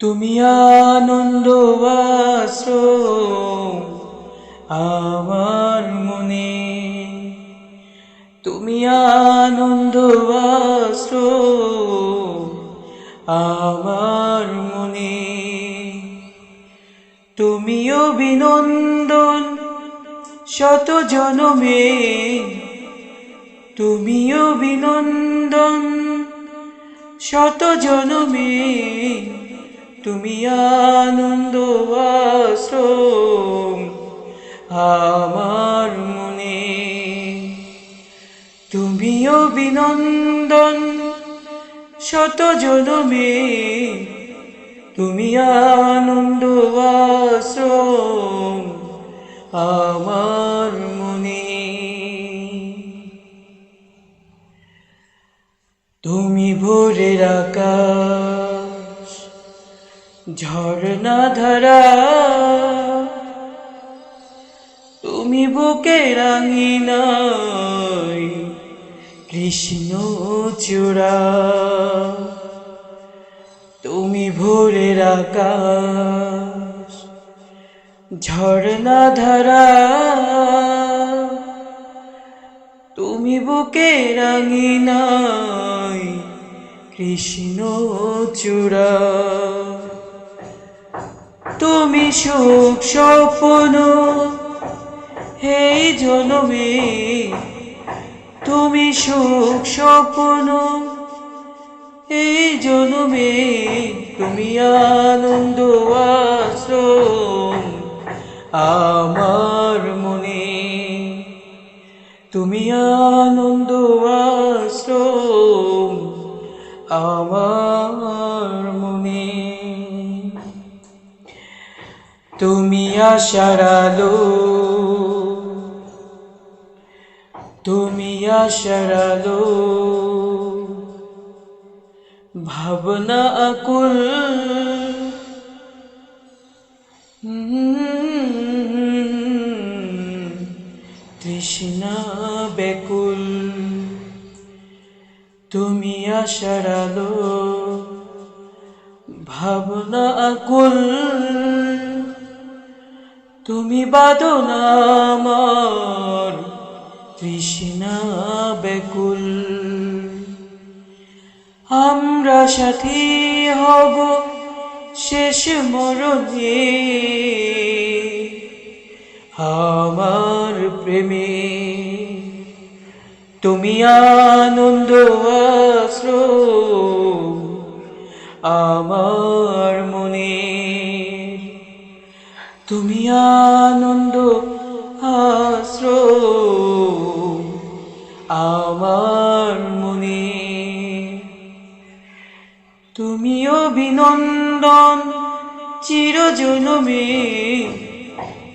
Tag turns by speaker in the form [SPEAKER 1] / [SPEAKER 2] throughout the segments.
[SPEAKER 1] তুমি আনন্দ আমার মনে। তুমি আনন্দ আমার মনে। তুমি অভিনন্দন শত জনমে। তুমি অভিনন্দন শত জনমে। তুমি আনন্দ আমার মনে। তুমি অভিনন্দন শত জনমে। তুমি আনন্দ আমার মনে। তুমি ভোরের আকাশ ঝর্ণা ধারা। তুমি বুকে রাঙিনাই কৃষ্ণ চূড়া। তুমি ভোরে আকাশ, ঝর্ণা ধারা। তুমি বুকে রাঙিনাই কৃষ্ণ চূড়া। তুমি সুখ স্বপ্ন, হে জনমে, তুমি সুখ স্বপ্ন এই জনমে, তুমি আনন্দ আমার মনে। তুমি আনন্দ আশ্রম আমার তুমি আশার আলো। তুমি আশার আলো। ভাবনা আকুল। তৃষ্ণা বেকুল তুমি আশার আলো। ভাবনা আকুল। তুমি বাদনা আমার তৃষ্ণা বেকুল আমরা সাথী হব শেষ মরণে। আমার প্রেমে তুমি আনন্দ আশ্রম আমার মনে তুমি আনন্দ আশ্রম আমার মনে। তুমি অভিনন্দন, চিরজনমে।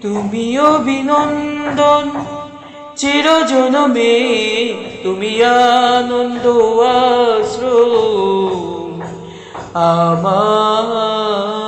[SPEAKER 1] তুমি অভিনন্দন, চিরজনমে। তুমি আনন্দ আশ্রম আমার।